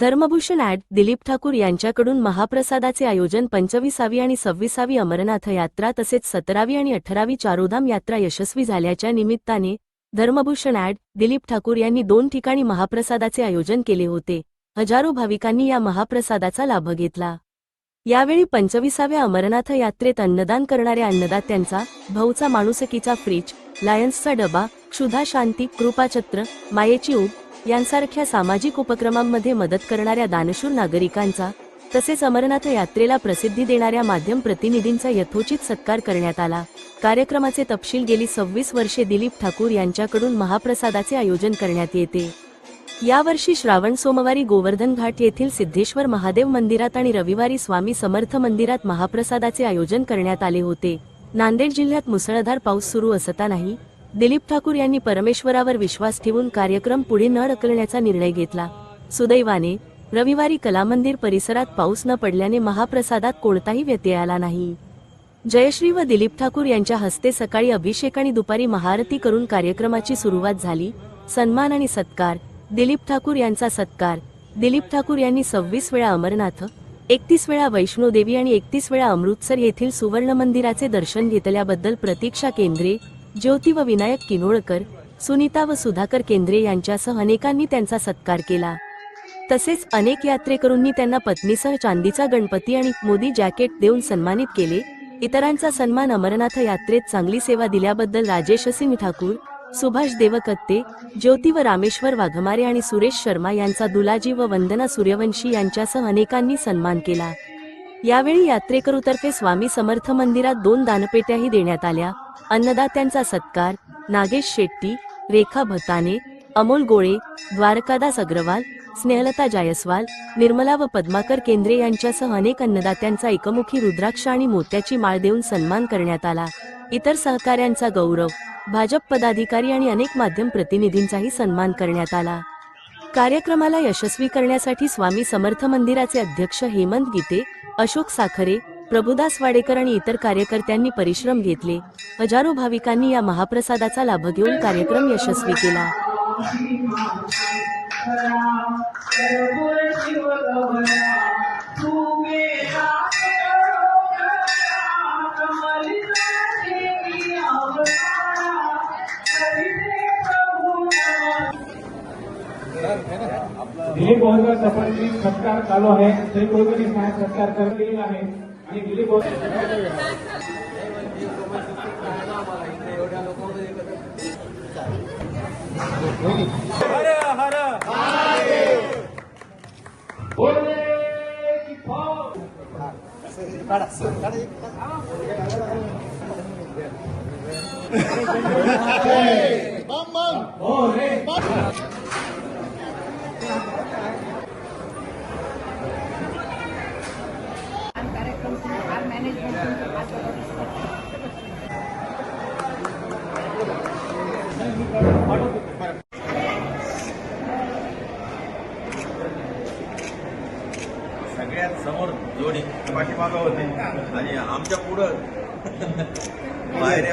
धर्मभूषण add Dilip Thakur यांच्याकडून महाप्रसादाचे आयोजन पंचवीसावी आणि सव्वीसावी अमरनाथ यात्रा तसेच सतरावी आणि अठरावी चारोधाम यात्रा यशस्वी झाल्याच्या निमित्ताने धर्मभूषण ॲड दिलीप ठाकूर यांनी दोन ठिकाणी महाप्रसादाचे आयोजन केले होते. हजारो भाविकांनी या महाप्रसादाचा लाभ घेतला. यावेळी पंचवीसाव्या अमरनाथ यात्रेत अन्नदान करणाऱ्या अन्नदात्यांचा भाऊचा माणुसकीचा फ्रीज लायन्सचा डबा क्षुधा शांती कृपाछत्र मायेची ऊब यांसारख्या सामाजिक उपक्रमांमध्ये मदत करणाऱ्या दानशूर नागरिकांचा तसेच अमरनाथ यात्रेला प्रसिद्धी देणाऱ्या माध्यम प्रतिनिधींचा यथोचित सत्कार करण्यात आला. कार्यक्रमाचे तपशील गेली सव्वीस वर्षे दिलीप ठाकूर यांच्याकडून महाप्रसादाचे आयोजन करण्यात येते. यावर्षी श्रावण सोमवारी गोवर्धन घाट येथील सिद्धेश्वर महादेव मंदिरात आणि रविवारी स्वामी समर्थ मंदिरात महाप्रसादाचे आयोजन करण्यात आले होते. नांदेड जिल्ह्यात मुसळधार पाऊस सुरू असतानाही दिलीप ठाकूर यांनी परमेश्वरावर विश्वास ठेवून कार्यक्रम पुढे न ढकलण्याचा निर्णय घेतला. सुदैवाने रविवारी कलामंदिर परिसरात पाऊस न पडल्याने महाप्रसादात कोणताही व्यत्यय आला नाही. जयश्री व दिलीप ठाकूर यांच्या हस्ते सकाळी अभिषेक आणि दुपारी महाआरती करून कार्यक्रमाची सुरुवात झाली. सन्मान आणि सत्कार. दिलीप ठाकूर यांचा सत्कार. दिलीप ठाकूर यांनी सव्वीस वेळा अमरनाथ एकतीस वेळा वैष्णोदेवी आणि एकतीस वेळा अमृतसर येथील सुवर्ण मंदिराचे दर्शन घेतल्याबद्दल प्रतीक्षा केंद्रे ज्योती व विनायक किनोळकर सुनीता व सुधाकर केंद्रे यांच्यासह अनेकांनी त्यांचा सत्कार केला. तसेच अनेक यात्रेकरूंनी त्यांना पत्नीसह चांदीचा गणपती आणि मोदी जॅकेट देऊन सन्मानित केले. इतरांचा सन्मान अमरनाथ यात्रेत चांगली सेवा दिल्याबद्दल राजेश सिंग ठाकूर सुभाष देवकत्ते ज्योती व रामेश्वर वाघमारे आणि सुरेश शर्मा यांचा दुलाजी व वंदना सूर्यवंशी यांच्यासह अनेकांनी सन्मान केला. यावेळी यात्रेकरूतर्फे स्वामी समर्थ मंदिरात दोन दानपेट्याही देण्यात आल्या. अन्नदात्यांचा सत्कार नागेश शेट्टी रेखा भताने अमोल गोळे द्वारकादास अग्रवाल स्नेहलता जायस्वाल निर्मला व पद्माकर केंद्रे यांच्यासह अनेक अन्नदात्यांचा एकमुखी रुद्राक्ष आणि मोत्याची माळ देऊन सन्मान करण्यात आला. इतर सहकाऱ्यांचा गौरव भाजप पदाधिकारी आणि अनेक माध्यम प्रतिनिधींचाही सन्मान करण्यात आला. कार्यक्रमाला यशस्वी करण्यासाठी स्वामी समर्थ मंदिराचे अध्यक्ष हेमंत गीते अशोक साखरे प्रभुदास वाडेकर आणि इतर कार्यकर्त्यांनी परिश्रम घेतले. हजारो भाविकांनी या महाप्रसादाचा लाभ घेऊन कार्यक्रम यशस्वी केला. दिलीप बोरकर सफारी सत्कार चालू आहे. श्री कुलकर्णी साहेब सत्कार करलेला आहे. आणि दिलीप बोरकर बोले की फौज. बोले. कार्यक्रम सगळ्यात समोर जोडी पाठीमागं होते. आणि आमच्या पुढं बाहेर